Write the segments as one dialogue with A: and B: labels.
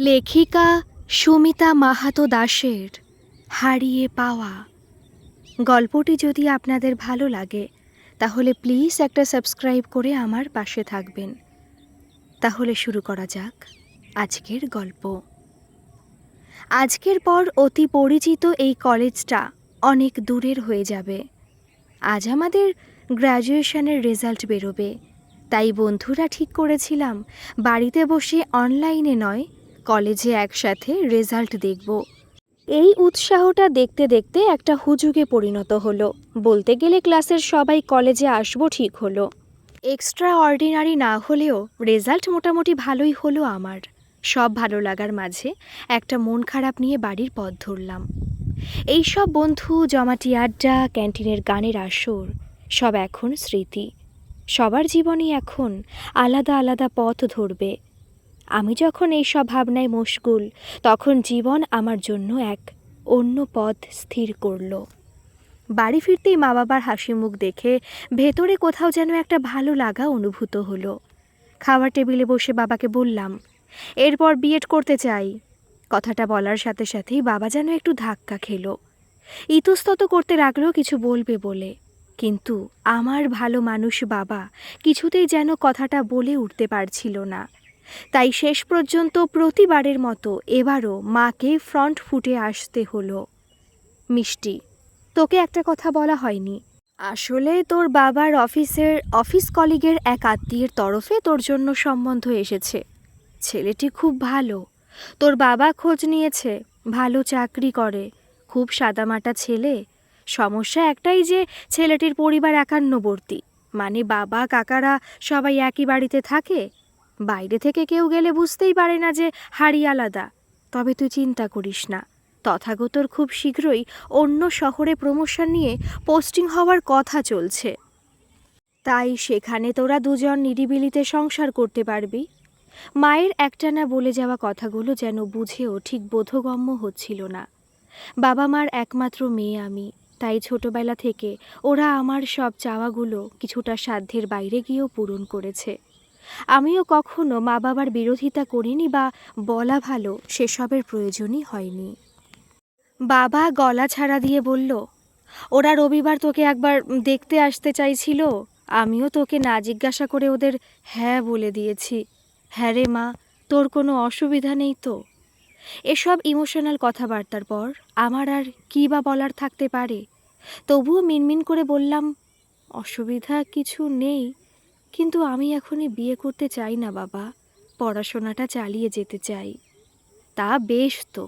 A: লেখিকা সুমিতা মাহাতো দাসের হারিয়ে পাওয়া। গল্পটি যদি আপনাদের ভালো লাগে, তাহলে প্লিজ একটা সাবস্ক্রাইব করে আমার পাশে থাকবেন। তাহলে শুরু করা যাক আজকের গল্প। আজকের পর অতি পরিচিত এই কলেজটা অনেক দূরের হয়ে যাবে। আজ আমাদের গ্র্যাজুয়েশনের রেজাল্ট বেরোবে। তাই বন্ধুরা ঠিক করেছিলাম, বাড়িতে বসে অনলাইনে নয় কলেজে একসাথে রেজাল্ট দেখব। এই উৎসাহটা দেখতে দেখতে একটা হুজুগে পরিণত হলো। বলতে গেলে ক্লাসের সবাই কলেজে আসব ঠিক হলো। এক্সট্রা অর্ডিনারি না হলেও রেজাল্ট মোটামুটি ভালোই হলো আমার। সব ভালো লাগার মাঝে একটা মন খারাপ নিয়ে বাড়ির পথ ধরলাম। এই সব বন্ধু, জমাটি আড্ডা, ক্যান্টিনের গানের আসর, সব এখন স্মৃতি। সবার জীবনই এখন আলাদা আলাদা পথ ধরবে। আমি যখন এই সব ভাবনায় মশগুল তখন জীবন আমার জন্য এক অন্য পথ স্থির করল। বাড়ি ফিরতেই মা বাবার হাসি মুখ দেখে ভেতরে কোথাও যেন একটা ভালো লাগা অনুভূত হলো। খাওয়ার টেবিলে বসে বাবাকে বললাম, এরপর বিএড করতে চাই। কথাটা বলার সাথে সাথেই বাবা যেন একটু ধাক্কা খেলো। ইতস্তত করতে রাখলেও কিছু বলবে বলে। কিন্তু আমার ভালো মানুষ বাবা কিছুতেই যেন কথাটা বলে উঠতে পারছিল না। তাই শেষ পর্যন্ত প্রতিবারের মতো এবারও মাকে ফ্রন্ট ফুটে আসতে হলো। মিষ্টি, তোকে একটা কথা বলা হয়নি। আসলে তোর বাবার অফিসের, অফিস কলিগের এক আত্মীয়ের তরফে তোর জন্য সম্বন্ধ এসেছে। ছেলেটি খুব ভালো। তোর বাবা খোঁজ নিয়েছে, ভালো চাকরি করে, খুব সাদামাটা ছেলে। সমস্যা একটাই যে ছেলেটির পরিবার একান্নবর্তী। মানে বাবা, কাকারা সবাই একই বাড়িতে থাকে। বাইরে থেকে কেউ গেলে বুঝতেই পারে না যে হাড়ি আলাদা। তবে তুই চিন্তা করিস না। তথাগতর খুব শীঘ্রই অন্য শহরে প্রমোশন নিয়ে পোস্টিং হওয়ার কথা চলছে। তাই সেখানে তোরা দুজন নিরিবিলিতে সংসার করতে পারবি। মায়ের একটানা বলে যাওয়া কথাগুলো যেন বুঝেও ঠিক বোধগম্য হচ্ছিল না। বাবা মার একমাত্র মেয়ে আমি, তাই ছোটবেলা থেকে ওরা আমার সব চাওয়াগুলো কিছুটা সাধ্যের বাইরে গিয়েও পূরণ করেছে। আমিও কখনো মা বাবার বিরোধিতা করিনি বা বলা ভালো সেসবের প্রয়োজনই হয়নি। বাবা গলা ছাড়া দিয়ে বলল, ওরা রবিবার তোকে একবার দেখতে আসতে চাইছিল। আমিও তোকে না জিজ্ঞাসা করে ওদের হ্যাঁ বলে দিয়েছি। হ্যাঁ রে মা, তোর কোনো অসুবিধা নেই তো? এসব ইমোশনাল কথাবার্তার পর আমার আর কী বা বলার থাকতে পারে? তবুও মিনমিন করে বললাম, অসুবিধা কিছু নেই। কিন্তু আমি এখনই বিয়ে করতে চাই না, বাবা। পড়াশোনাটা চালিয়ে যেতে চাই। তা বেশ তো।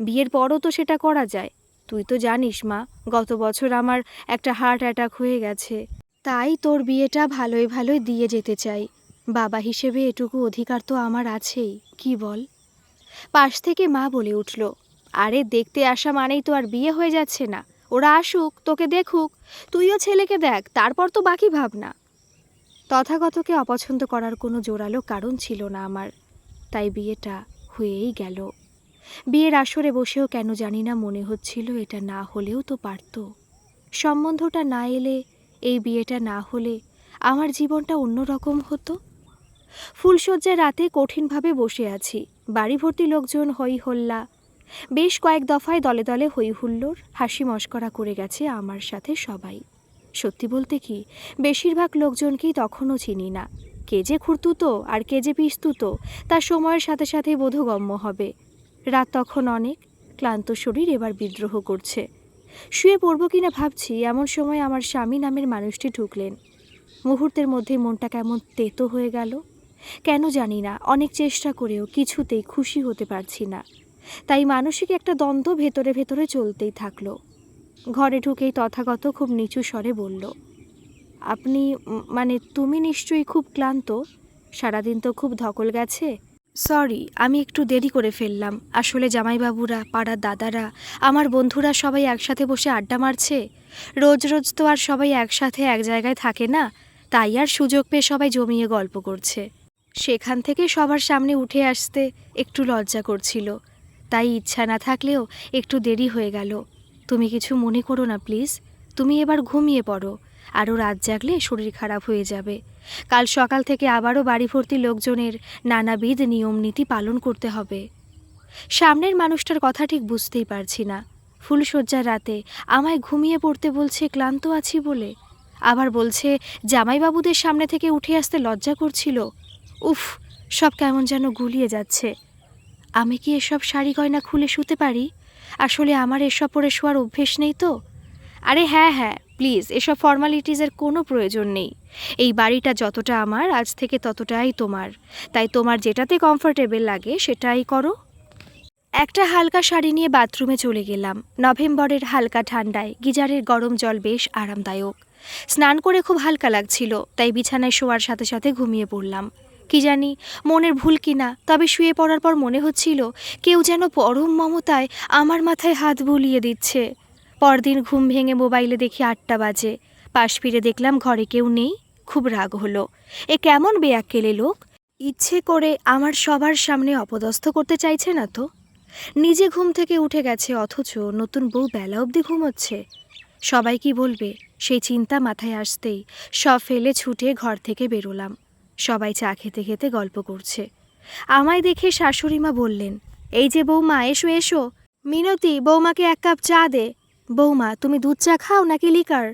A: বিয়ের পরও তো সেটা করা যায়। তুই তো জানিস, মা, গত বছর আমার একটা হার্ট অ্যাটাক হয়ে গেছে। তাই তোর বিয়েটা ভালোই ভালোই দিয়ে যেতে চাই। বাবা হিসেবে এটুকু অধিকার তো আমার আছেই, কি বল? পাশ থেকে মা বলে উঠল, আরে, দেখতে আসা মানেই তো আর বিয়ে হয়ে যাচ্ছে না। ওরা আসুক, তোকে দেখুক। তুইও ছেলেকে দেখ, তারপর তো বাকি ভাবনা। তথাগতকে অপছন্দ করার কোনো জোরালো কারণ ছিল না আমার। তাই বিয়েটা হয়েই গেল। বিয়ের আসরে বসেও কেন জানি না মনে হচ্ছিল এটা না হলেও তো পারত। সম্বন্ধটা না এলে, এই বিয়েটা না হলে আমার জীবনটা অন্যরকম হতো। ফুলশয্যার রাতে কঠিনভাবে বসে আছি। বাড়ি ভর্তি লোকজন হই হল্লা। বেশ কয়েক দফায় দলে দলে হই হুল্লোড়, হাসি মস্করা করে গেছে আমার সাথে সবাই। সত্যি বলতে কি, বেশিরভাগ লোকজনকেই তখনও চিনি না। কে যে খুঁড়তুতো আর কে যে পিস্তুতো তা সময়ের সাথে সাথে বোধগম্য হবে। রাত তখন অনেক, ক্লান্ত শরীর এবার বিদ্রোহ করছে। শুয়ে পড়ব কিনা ভাবছি, এমন সময় আমার স্বামী নামের মানুষটি ঢুকলেন। মুহূর্তের মধ্যে মনটা কেমন তেতো হয়ে গেল। কেন জানি না, অনেক চেষ্টা করেও কিছুতেই খুশি হতে পারছি না। তাই মানসিক একটা দ্বন্দ্ব ভেতরে ভেতরে চলতেই থাকল। ঘরে ঢুকেই তথাগত খুব নিচু স্বরে বলল, আপনি মানে তুমি নিশ্চয়ই খুব ক্লান্ত? সারাদিন তো খুব ধকল গেছে? সরি, আমি একটু দেরি করে ফেললাম। আসলে জামাইবাবুরা, পাড়ার দাদারা, আমার বন্ধুরা সবাই একসাথে বসে আড্ডা মারছে। রোজ রোজ তো আর সবাই একসাথে এক জায়গায় থাকে না, তাই আর সুযোগ পেয়ে সবাই জমিয়ে গল্প করছে। সেখান থেকে সবার সামনে উঠে আসতে একটু লজ্জা করছিল। তাই ইচ্ছা না থাকলেও একটু দেরি হয়ে গেল। তুমি কিছু মনে করো না, প্লিজ। তুমি এবার ঘুমিয়ে পড়ো, আরও রাত জাগলে শরীর খারাপ হয়ে যাবে। কাল সকাল থেকে আবারও বাড়ি ভর্তি লোকজনের নানাবিধ নিয়ম নীতি পালন করতে হবে। সামনের মানুষটার কথা ঠিক বুঝতেই পারছি না। ফুলশয্যার রাতে আমায় ঘুমিয়ে পড়তে বলছে, ক্লান্ত আছি বলে? আবার বলছে, জামাইবাবুদের সামনে থেকে উঠে আসতে লজ্জা করছিল। উফ, সব কেমন যেন গুলিয়ে যাচ্ছে। আমি কি এসব শাড়ি গয়না খুলে শুতে পারি? আসলে আমার এসব পরে শোয়ার অভ্যেস নেই তো? আরে হ্যাঁ হ্যাঁ প্লিজ এসব ফর্মালিটিসের কোনো প্রয়োজন নেই। এই বাড়িটা যতটা আমার, আজ থেকে ততটাই তোমার। তাই তোমার যেটাতে কমফোর্টেবল লাগে, সেটাই করো। একটা হালকা শাড়ি নিয়ে বাথরুমে চলে গেলাম। নভেম্বরের হালকা ঠান্ডায়, গিজারের গরম জল বেশ আরামদায়ক। স্নান করে খুব হালকা লাগছিল, তাই বিছানায় শোয়ার সাথে সাথে ঘুমিয়ে পড়লাম। কি জানি, মনের ভুল কিনা তবে শুয়ে পড়ার পর মনে হচ্ছিল কেউ যেন পরম মমতায় আমার মাথায় হাত বুলিয়ে দিচ্ছে। পরদিন ঘুম ভেঙে মোবাইলে দেখি আটটা বাজে। পাশ ফিরে দেখলাম ঘরে কেউ নেই, খুব রাগ হলো। এ কেমন বেয়াক্কেলে লোক? ইচ্ছে করে আমার সবার সামনে অপদস্থ করতে চাইছে না তো? নিজে ঘুম থেকে উঠে গেছে, অথচ নতুন বউ বেলা অবধি ঘুমোচ্ছে। সবাই কি বলবে, সেই চিন্তা মাথায় আসতেই সব ফেলে ছুটে ঘর থেকে বেরোলাম। সবাই চা খেতে খেতে গল্প করছে। আমায় দেখে শাশুড়ি মা বললেন, এই যে বৌমা, এসো এসো। মিনতি, বৌমাকে এক কাপ চা দে। বৌমা, তুমি দুধ চা খাও নাকি লিকার?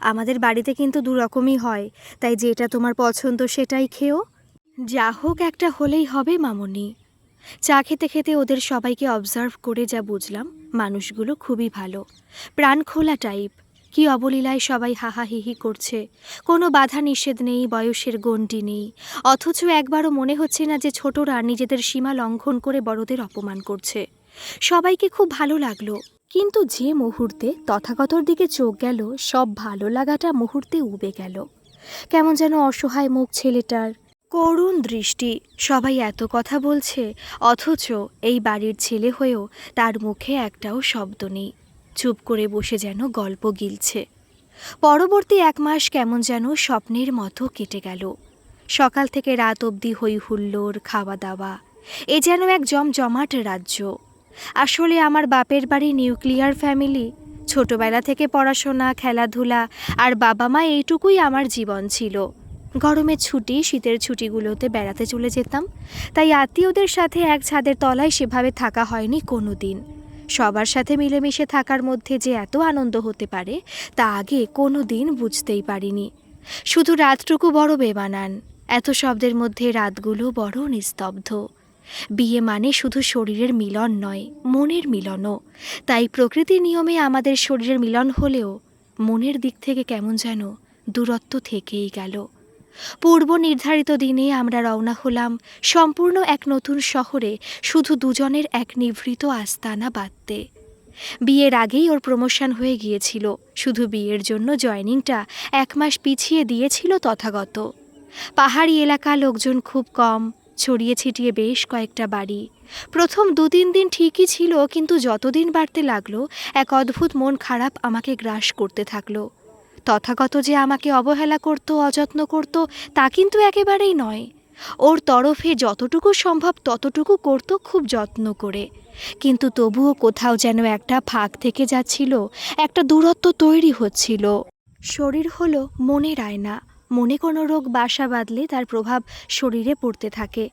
A: আমাদের বাড়িতে কিন্তু দু রকমই হয়, তাই যেটা তোমার পছন্দ সেটাই খেও। যা হোক, একটা হলেই হবে, মামনি। চা খেতে খেতে ওদের সবাইকে অবজার্ভ করে যা বুঝলাম, মানুষগুলো খুবই ভালো। প্রাণ খোলা টাইপ কি অবলীলায় সবাই হাহাহিহি করছে। কোনো বাধা নিষেধ নেই, বয়সের গণ্ডি নেই। অথচ একবারও মনে হচ্ছে না যে ছোটরা নিজেদের সীমা লঙ্ঘন করে বড়দের অপমান করছে। সবাইকে খুব ভালো লাগল। কিন্তু যে মুহূর্তে তথাগতর দিকে চোখ গেল, সব ভালো লাগাটা মুহূর্তে উবে গেল। কেমন যেন অসহায় মুখ ছেলেটার। করুণ দৃষ্টি, সবাই এত কথা বলছে, অথচ এই বাড়ির ছেলে হয়েও তার মুখে একটাও শব্দ নেই। চুপ করে বসে যেন গল্প গিলছে। পরবর্তী এক মাস কেমন যেন স্বপ্নের মতো কেটে গেল। সকাল থেকে রাত অবধি হই হুল্লোড় খাওয়া দাওয়া এ যেন এক জমজমাট রাজ্য। আসলে আমার বাপের বাড়ি নিউক্লিয়ার ফ্যামিলি। ছোটবেলা থেকে পড়াশোনা, খেলাধুলা আর বাবা মা এইটুকুই আমার জীবন ছিল। গরমের ছুটি, শীতের ছুটিগুলোতে বেড়াতে চলে যেতাম, তাই আত্মীয়দের সাথে এক ছাদের তলায় সেভাবে থাকা হয়নি কোনো দিন সবার সাথে মিলেমিশে থাকার মধ্যে যে এত আনন্দ হতে পারে, তা আগে কোনো দিন বুঝতেই পারিনি। শুধু রাতটুকু বড় বেবানান এত শব্দের মধ্যে রাতগুলো বড় নিস্তব্ধ। বিয়ে মানে শুধু শরীরের মিলন নয়, মনের মিলনও। তাই প্রকৃতির নিয়মে আমাদের শরীরের মিলন হলেও মনের দিক থেকে কেমন যেন দূরত্ব থেকেই গেল। পূর্ব নির্ধারিত দিনে আমরা রওনা হলাম সম্পূর্ণ এক নতুন শহরে, শুধু দুজনের এক নিভৃত আস্তানা বাঁধতে। বিয়ের আগেই ওর প্রমোশন হয়ে গিয়েছিল, শুধু বিয়ের জন্য জয়নিংটা এক মাস পিছিয়ে দিয়েছিল তথাগত। পাহাড়ি এলাকা লোকজন খুব কম, ছড়িয়ে ছিটিয়ে বেশ কয়েকটা বাড়ি। প্রথম দু তিন দিন ঠিকই ছিল, কিন্তু যতদিন বাড়তে লাগল, এক অদ্ভুত মন খারাপ আমাকে গ্রাস করতে থাকল। তথাগত যে আমাকে অবহেলা করত, অযত্ন করত, তা কিন্তু একেবারেই নয়। ওর তরফে যতটুকু সম্ভব ততটুকু করত খুব যত্ন করে। কিন্তু তবুও কোথাও যেন একটা ফাঁক থেকে যাচ্ছিল, একটা দূরত্ব তৈরি হচ্ছিল। শরীর হলো মনের আয়না। মনে কোনো রোগ বাসা বাঁধলে তার প্রভাব শরীরে পড়তে থাকে।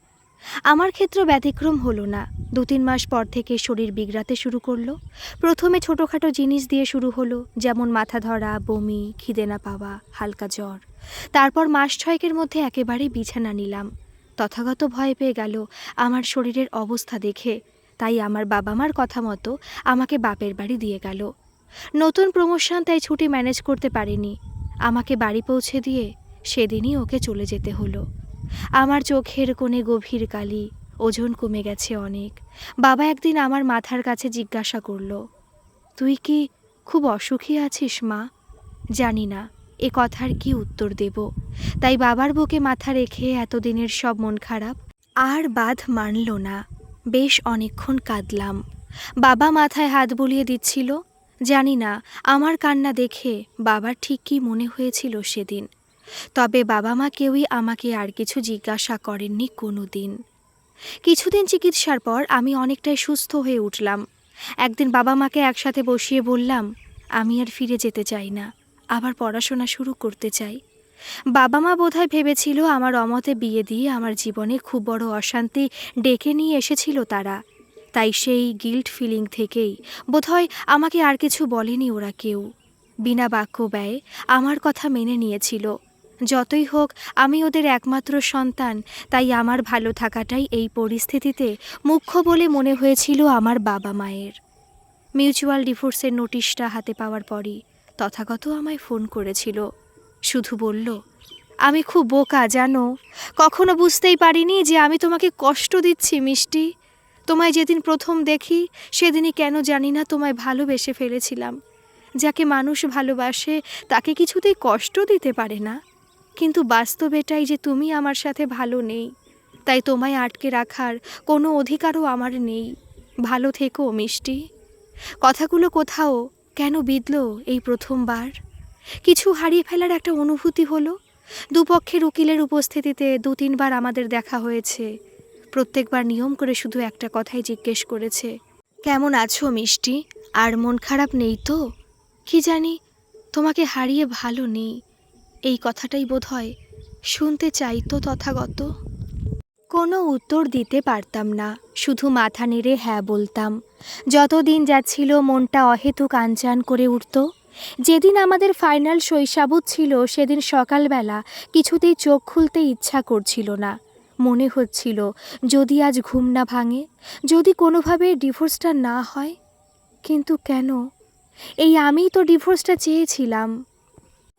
A: আমার ক্ষেত্র ব্যতিক্রম হলো না। দু তিন মাস পর থেকে শরীর বিগড়াতে শুরু করল। প্রথমে ছোটোখাটো জিনিস দিয়ে শুরু হলো, যেমন মাথা ধরা, বমি খিদে না পাওয়া, হালকা জ্বর। তারপর মাস ছয়েকের মধ্যে একেবারে বিছানা নিলাম। তথাগত ভয় পেয়ে গেল, আমার শরীরের অবস্থা দেখে। তাই আমার বাবা মার কথা মতো আমাকে বাপের বাড়ি দিয়ে গেল। নতুন প্রমোশন তাই ছুটি ম্যানেজ করতে পারেনি। আমাকে বাড়ি পৌঁছে দিয়ে সেদিনই ওকে চলে যেতে হলো। আমার চোখের কোণে গভীর কালি ওজন কমে গেছে অনেক। বাবা একদিন আমার মাথার কাছে জিজ্ঞাসা করল, তুই কি খুব অসুখী আছিস মা? জানি না, এ কথার কি উত্তর দেব? তাই বাবার বুকে মাথা রেখে এতদিনের সব মন খারাপ আর বাঁধ মানল না। বেশ অনেকক্ষণ কাঁদলাম। বাবা মাথায় হাত বুলিয়ে দিচ্ছিল, জানি না, আমার কান্না দেখে বাবার ঠিক কী মনে হয়েছিল সেদিন। তবে বাবা মা কেউই আমাকে আর কিছু জিজ্ঞাসা করেননি কোনো দিন কিছুদিন চিকিৎসার পর আমি অনেকটাই সুস্থ হয়ে উঠলাম। একদিন বাবা মাকে একসাথে বসিয়ে বললাম, আমি আর ফিরে যেতে চাই না, আবার পড়াশোনা শুরু করতে চাই। বাবা মা বোধহয় ভেবেছিল আমার অমতে বিয়ে দিয়ে আমার জীবনে খুব বড় অশান্তি ডেকে নিয়ে এসেছিল তারা। তাই সেই গিল্ট ফিলিং থেকেই বোধহয় আমাকে আর কিছু বলেনি ওরা কেউ। বিনা বাক্য ব্যয়ে আমার কথা মেনে নিয়েছিল। যতই হোক, আমি ওদের একমাত্র সন্তান, তাই আমার ভালো থাকাটাই এই পরিস্থিতিতে মুখ্য বলে মনে হয়েছিল আমার বাবা মায়ের। মিউচুয়াল ডিভোর্সের নোটিশটা হাতে পাওয়ার পরই তথাগত আমায় ফোন করেছিল। শুধু বলল, আমি খুব বোকা, জানো? কখনো বুঝতেই পারিনি যে আমি তোমাকে কষ্ট দিচ্ছি, মিষ্টি। তোমায় যেদিন প্রথম দেখি, সেদিনই কেন জানি না তোমায় ভালোবেসে ফেলেছিলাম। যাকে মানুষ ভালোবাসে, তাকে কিছুতেই কষ্ট দিতে পারে না। কিন্তু বাস্তব এটাই যে তুমি আমার সাথে ভালো নেই। তাই তোমায় আটকে রাখার কোনো অধিকারও আমার নেই। ভালো থেকো, মিষ্টি। কথাগুলো কোথাও কেন বিঁধল এই প্রথমবার? কিছু হারিয়ে ফেলার একটা অনুভূতি হলো? দুপক্ষের উকিলের উপস্থিতিতে দু তিনবার আমাদের দেখা হয়েছে। প্রত্যেকবার নিয়ম করে শুধু একটা কথাই জিজ্ঞেস করেছে। কেমন আছো, মিষ্টি? আর মন খারাপ নেই তো? কি জানি, তোমাকে হারিয়ে ভালো নেই। এই কথাটাই বোধ হয় শুনতে চাইতো তথাগত। কোনো উত্তর দিতে পারতাম না, শুধু মাথা নেড়ে হ্যাঁ বলতাম। যতদিন যাচ্ছিল মনটা অহেতুক আনচান করে উঠত। যেদিন আমাদের ফাইনাল শৈশাবুত ছিল, সেদিন সকালবেলা কিছুতেই চোখ খুলতে ইচ্ছা করছিল না। মনে হচ্ছিল, যদি আজ ঘুম না ভাঙে, যদি কোনোভাবে ডিভোর্সটা না হয়, কিন্তু কেন? এই আমিই তো ডিভোর্সটা চেয়েছিলাম।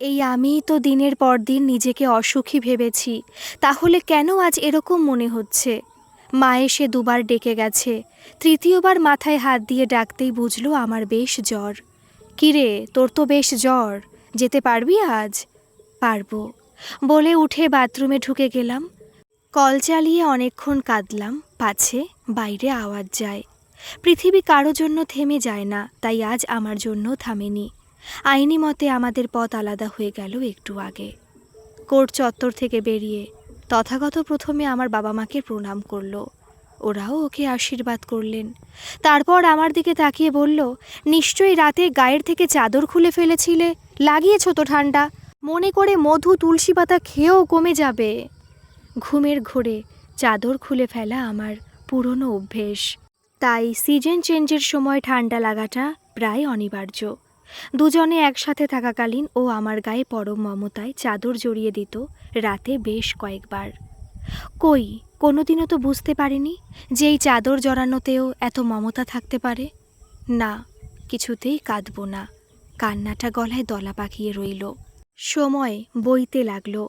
A: এই আমিই তো দিনের পর দিন নিজেকে অসুখী ভেবেছি। তাহলে কেন আজ এরকম মনে হচ্ছে? মা এসে দুবার ডেকে গেছে। তৃতীয়বার মাথায় হাত দিয়ে ডাকতেই বুঝলো আমার বেশ জ্বর। কিরে, তোর তো বেশ জ্বর। যেতে পারবি আজ? পারব। বলে উঠে বাথরুমে ঢুকে গেলাম। কল চালিয়ে অনেকক্ষণ কাঁদলাম। পাছে, বাইরে আওয়াজ যায়। পৃথিবী কারও জন্য থেমে যায় না, তাই আজ আমার জন্য থামেনি। আইনি মতে আমাদের পথ আলাদা হয়ে গেল একটু আগে। কোর্ট চত্বর থেকে বেরিয়ে তথাগত প্রথমে আমার বাবা মাকে প্রণাম করল। ওরাও ওকে আশীর্বাদ করলেন। তারপর আমার দিকে তাকিয়ে বলল, নিশ্চয়ই রাতে গায়ের থেকে চাদর খুলে ফেলেছিলে? লাগিয়েছ তো ঠান্ডা মনে করে মধু, তুলসী পাতা খেয়েও কমে যাবে। ঘুমের ঘোরে চাদর খুলে ফেলা আমার পুরনো অভ্যেস। তাই সিজন চেঞ্জের সময় ঠান্ডা লাগাটা প্রায় অনিবার্য। দুজনে একসাথে থাকাকালীন ও আমার গায়ে পরম মমতায় চাদর জড়িয়ে দিত রাতে বেশ কয়েকবার। কই, কোনোদিনও তো বুঝতে পারিনি যে এই চাদর জড়ানোতেও এত মমতা থাকতে পারে। না, কিছুতেই কাঁদব না। কান্নাটা গলায় দলা পাকিয়ে রইল। সময় বইতে লাগল।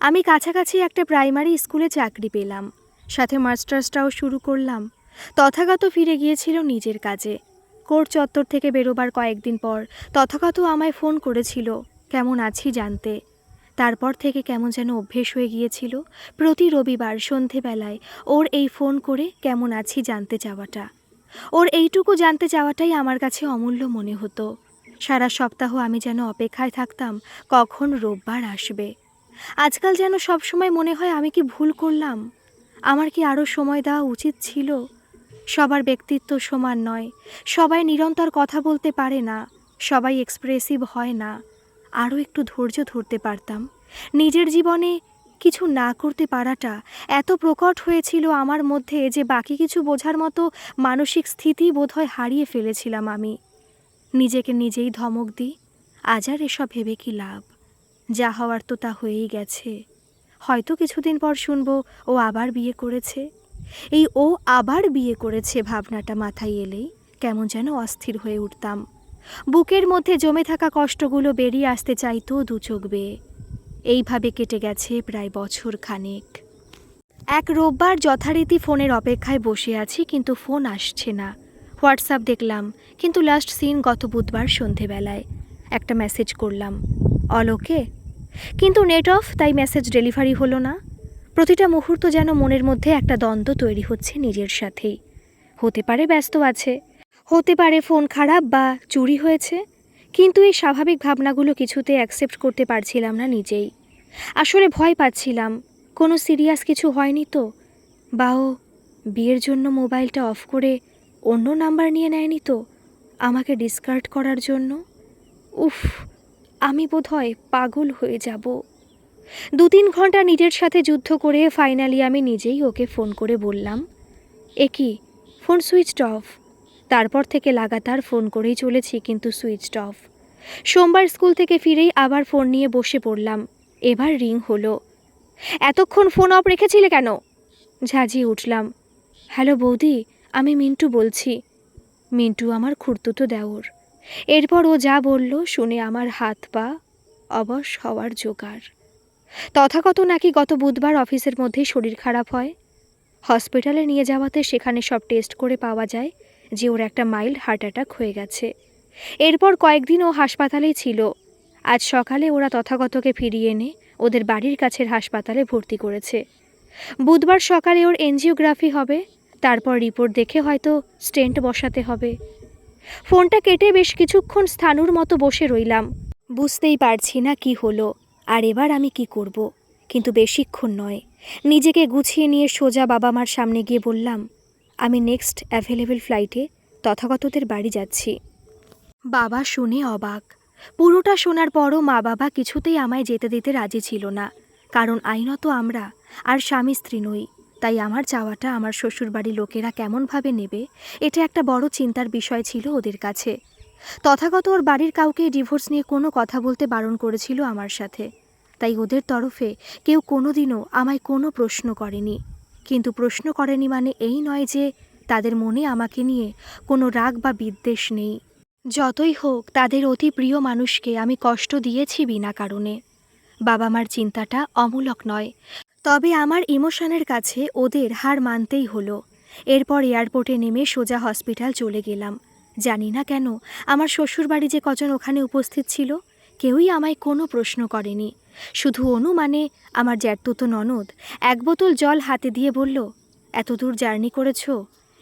A: আমি কাছাকাছি একটা প্রাইমারি স্কুলে চাকরি পেলাম। সাথে মাস্টার্সটাও শুরু করলাম। তথাগত ফিরে গিয়েছিল নিজের কাজে। কোর্ট চত্বর থেকে বেরোবার কয়েকদিন পর তথাগত আমায় ফোন করেছিল, কেমন আছি জানতে? তারপর থেকে কেমন যেন অভ্যেস হয়ে গিয়েছিল। প্রতি রবিবার সন্ধেবেলায় ওর এই ফোন করে কেমন আছি জানতে চাওয়াটা? ওর এইটুকু জানতে চাওয়াটাই আমার কাছে অমূল্য মনে হতো। সারা সপ্তাহ আমি যেন অপেক্ষায় থাকতাম, কখন রোববার আসবে? আজকাল যেন সবসময় মনে হয় আমি কি ভুল করলাম? আমার কি আরও সময় দেওয়া উচিত ছিল? সবার ব্যক্তিত্ব সমান নয়। সবাই নিরন্তর কথা বলতে পারে না। সবাই এক্সপ্রেসিভ হয় না। আরও একটু ধৈর্য ধরতে পারতাম। নিজের জীবনে কিছু না করতে পারাটা এত প্রকট হয়েছিল আমার মধ্যে যে বাকি কিছু বোঝার মতো মানসিক স্থিতি বোধহয় হারিয়ে ফেলেছিলাম আমি। নিজেকে নিজেই ধমক দিই। আজ আর এসব ভেবে কি লাভ? যা হওয়ার তো তা হয়েই গেছে। হয়তো কিছুদিন পর শুনব, ও আবার বিয়ে করেছে। এই ও আবার বিয়ে করেছে, ভাবনাটা মাথায় এলেই। কেমন যেন অস্থির হয়ে উঠতাম। বুকের মধ্যে জমে থাকা কষ্টগুলো বেরিয়ে আসতে চাইতো দু চোখ বেয়ে। এইভাবে কেটে গেছে প্রায় বছর খানেক। এক রোববার যথারীতি ফোনের অপেক্ষায় বসে আছি, কিন্তু ফোন আসছে না। হোয়াটসঅ্যাপ দেখলাম, কিন্তু লাস্ট সিন গত বুধবার সন্ধেবেলায়। একটা মেসেজ করলাম, অলোকে? কিন্তু নেট অফ, তাই মেসেজ ডেলিভারি হলো না। প্রতিটা মুহূর্ত যেন মনের মধ্যে একটা দ্বন্দ্ব তৈরি হচ্ছে নিজের সাথেই। হতে পারে ব্যস্ত আছে, হতে পারে ফোন খারাপ বা চুরি হয়েছে, কিন্তু এই স্বাভাবিক ভাবনাগুলো কিছুতে অ্যাকসেপ্ট করতে পারছিলাম না নিজেই। আসলে ভয় পাচ্ছিলাম, কোনো সিরিয়াস কিছু হয়নি তো? বাও বিয়ের জন্য মোবাইলটা অফ করে অন্য নাম্বার নিয়ে নেয়নি তো? আমাকে ডিসকার্ড করার জন্য? উফ, আমি বোধহয় পাগল হয়ে যাব। দু তিন ঘণ্টা নিজের সাথে যুদ্ধ করে ফাইনালি আমি নিজেই ওকে ফোন করে বললাম, এ কি? ফোন সুইচড অফ তারপর থেকে লাগাতার ফোন করেই চলেছি কিন্তু সুইচড অফ সোমবার স্কুল থেকে ফিরেই আবার ফোন নিয়ে বসে পড়লাম। এবার রিং হলো। এতক্ষণ ফোন অফ রেখেছিলে কেন? ঝাঁঝিয়ে উঠলাম। হ্যালো বৌদি, আমি মিন্টু বলছি। মিন্টু আমার খুঁড়তুতো দেওর। এরপর ও যা বলল শুনে আমার হাত পা অবশ হওয়ার জোগাড়। তথাগত নাকি গত বুধবার অফিসের মধ্যেই শরীর খারাপ হয়? হসপিটালে নিয়ে যাওয়াতে সেখানে সব টেস্ট করে পাওয়া যায় যে ওর একটা মাইল্ড হার্ট অ্যাটাক হয়ে গেছে। এরপর কয়েকদিন ও হাসপাতালেই ছিল। আজ সকালে ওরা তথাগতকে ফিরিয়ে এনে ওদের বাড়ির কাছের হাসপাতালে ভর্তি করেছে। বুধবার সকালে ওর এনজিওগ্রাফি হবে, তারপর রিপোর্ট দেখে হয়তো স্টেন্ট বসাতে হবে। ফোনটা কেটে বেশ কিছুক্ষণ স্থানুর মতো বসে রইলাম। বুঝতেই পারছি না কি হলো। আর এবার আমি কি করব? কিন্তু বেশিক্ষণ নয়। নিজেকে গুছিয়ে নিয়ে সোজা বাবা মার সামনে গিয়ে বললাম, আমি নেক্সট অ্যাভেলেবেল ফ্লাইটে তথাগতদের বাড়ি যাচ্ছি। বাবা শুনে অবাক। পুরোটা শোনার পরও মা বাবা কিছুতেই আমায় যেতে দিতে রাজি ছিল না। কারণ আইনত আমরা আর স্বামী স্ত্রী নই, তাই আমার যাওয়াটা আমার শ্বশুরবাড়ির লোকেরা কেমনভাবে নেবে, এটা একটা বড় চিন্তার বিষয় ছিল ওদের কাছে। তথাগত ওর বাড়ির কাউকে ডিভোর্স নিয়ে কোনো কথা বলতে বারণ করেছিল আমার সাথে। তাই ওদের তরফে কেউ কোনোদিনও আমায় কোনো প্রশ্ন করেনি। কিন্তু প্রশ্ন করেনি মানে এই নয় যে তাদের মনে আমাকে নিয়ে কোনো রাগ বা বিদ্বেষ নেই। যতই হোক, তাদের অতি প্রিয় মানুষকে আমি কষ্ট দিয়েছি বিনা কারণে। বাবা মার চিন্তাটা অমূলক নয়। তবে আমার ইমোশনের কাছে ওদের হার মানতেই হলো। এরপর এয়ারপোর্টে নেমে সোজা হসপিটাল চলে গেলাম। জানি না কেন, আমার শ্বশুরবাড়ি যে কজন ওখানে উপস্থিত ছিল, কেউই আমায় কোনো প্রশ্ন করেনি। শুধু অনু মানে আমার জ্যাঠতুতো ননদ এক বোতল জল হাতে দিয়ে বলল, এত দূর জার্নি করেছ,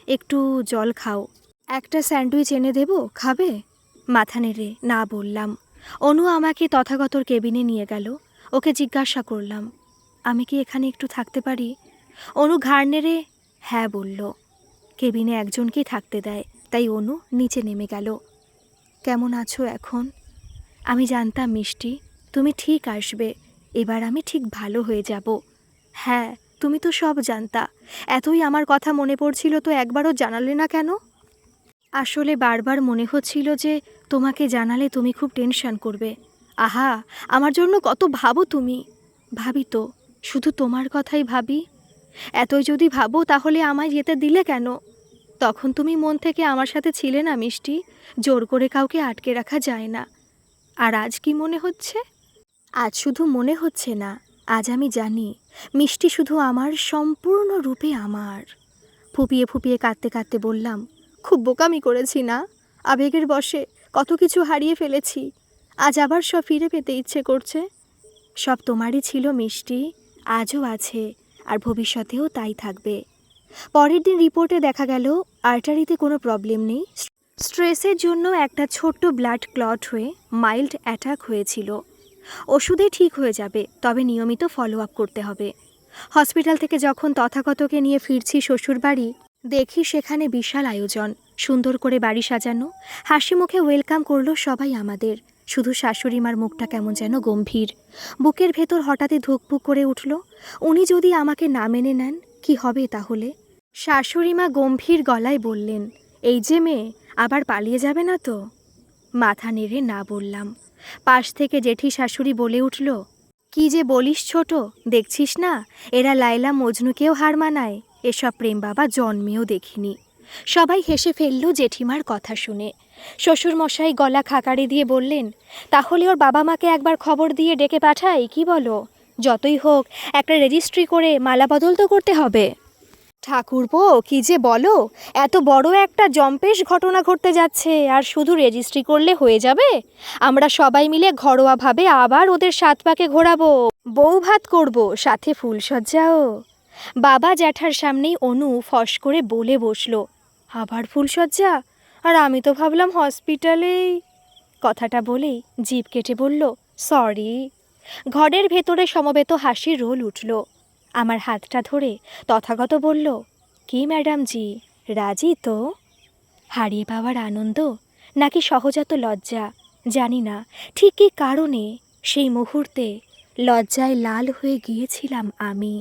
A: একটু জল খাও। একটা স্যান্ডউইচ এনে দেবো, খাবে? মাথা নেড়ে না বললাম। অনু আমাকে তথাগতর কেবিনে নিয়ে গেল, ওকে জিজ্ঞাসা করলাম, আমি কি এখানে একটু থাকতে পারি? অনু ঘাড় নেড়ে হ্যাঁ বলল, কেবিনে একজনকেই থাকতে দেয় তাই অনু নিচে নেমে গেল। কেমন আছো এখন? আমি জানতাম মিষ্টি, তুমি ঠিক আসবে, এবার আমি ঠিক ভালো হয়ে যাব। হ্যাঁ তুমি তো সব জানতা, এতই আমার কথা মনে পড়ছিল তো একবারও জানালে না কেন? আসলে বারবার মনে হচ্ছিল যে তোমাকে জানালে তুমি খুব টেনশন করবে। আহা, আমার জন্য কত ভাবো তুমি? ভাবি তো, শুধু তোমার কথাই ভাবি। এতই যদি ভাবো তাহলে আমায় যেতে দিলে কেন? তখন তুমি মন থেকে আমার সাথে ছিলে না, মিষ্টি। জোর করে কাউকে আটকে রাখা যায় না। আর আজ কি মনে হচ্ছে? আজ শুধু মনে হচ্ছে না, আজ আমি জানি, মিষ্টি শুধু আমার সম্পূর্ণ রূপে আমার। ফুপিয়ে ফুপিয়ে কাঁদতে কাঁদতে বললাম, খুব বোকামি করেছি না? আবেগের বশে কত কিছু হারিয়ে ফেলেছি। আজ আবার সব ফিরে পেতে ইচ্ছে করছে? সব তোমারই ছিল, মিষ্টি। আজও আছে, আর ভবিষ্যতেও তাই থাকবে। পরের দিন রিপোর্টে দেখা গেল, আর্টারিতে কোনো প্রবলেম নেই। স্ট্রেসের জন্য একটা ছোট্ট ব্লাড ক্লট হয়ে মাইল্ড অ্যাটাক হয়েছিল। ওষুধে ঠিক হয়ে যাবে, তবে নিয়মিত ফলো আপ করতে হবে। হসপিটাল থেকে যখন তথাগতকে নিয়ে ফিরছি শ্বশুরবাড়ি, দেখি সেখানে বিশাল আয়োজন। সুন্দর করে বাড়ি সাজানো, হাসি মুখে ওয়েলকাম করল সবাই আমাদের। শুধু শাশুড়িমার মুখটা কেমন যেন গম্ভীর। বুকের ভেতর হঠাৎই ধুকপুক করে উঠল। উনি যদি আমাকে না মেনে নেন, কি হবে তাহলে? শাশুড়িমা গম্ভীর গলায় বললেন, এই যে মেয়ে, আবার পালিয়ে যাবে না তো? মাথা নেড়ে না বললাম। পাশ থেকে জেঠি শাশুড়ি বলে উঠল, কি যে বলিস ছোট, দেখছিস না? এরা লাইলা মজনুকেও হার মানায়। এসব প্রেম বাবা জন্মেও দেখিনি। সবাই হেসে ফেলল জেঠিমার কথা শুনে। শ্বশুরমশাই গলা খাকারে দিয়ে বললেন, তাহলে ওর বাবা মাকে একবার খবর দিয়ে ডেকে পাঠাই, কি বলো? যতই হোক, একটা রেজিস্ট্রি করে মালা বদল তো করতে হবে। ঠাকুরপো, কি যে বলো? এত বড় একটা জম্পেশ ঘটনা ঘটতে যাচ্ছে, আর শুধু রেজিস্ট্রি করলে হয়ে যাবে? আমরা সবাই মিলে ঘরোয়াভাবে আবার ওদের সাত পাকে ঘোরাবো। বউ ভাত করব, সাথে ফুলসজ্জাও বাবা জ্যাঠার সামনেই অনু ফস করে বলে বসল, আবার ফুলসজ্জা আর আমি তো ভাবলাম হসপিটালেই কথাটা বলেই জিভ কেটে বলল, সরি। ঘরের ভেতরে সমবেত হাসির রোল উঠল। আমার হাতটা ধরে তথাগত বলল, কি ম্যাডাম জি রাজি তো? হারিয়ে পাওয়ার আনন্দ নাকি সহজাত লজ্জা, জানি না। ঠিক কী কারণে সেই মুহূর্তে লজ্জায় লাল হয়ে গিয়েছিলাম আমি?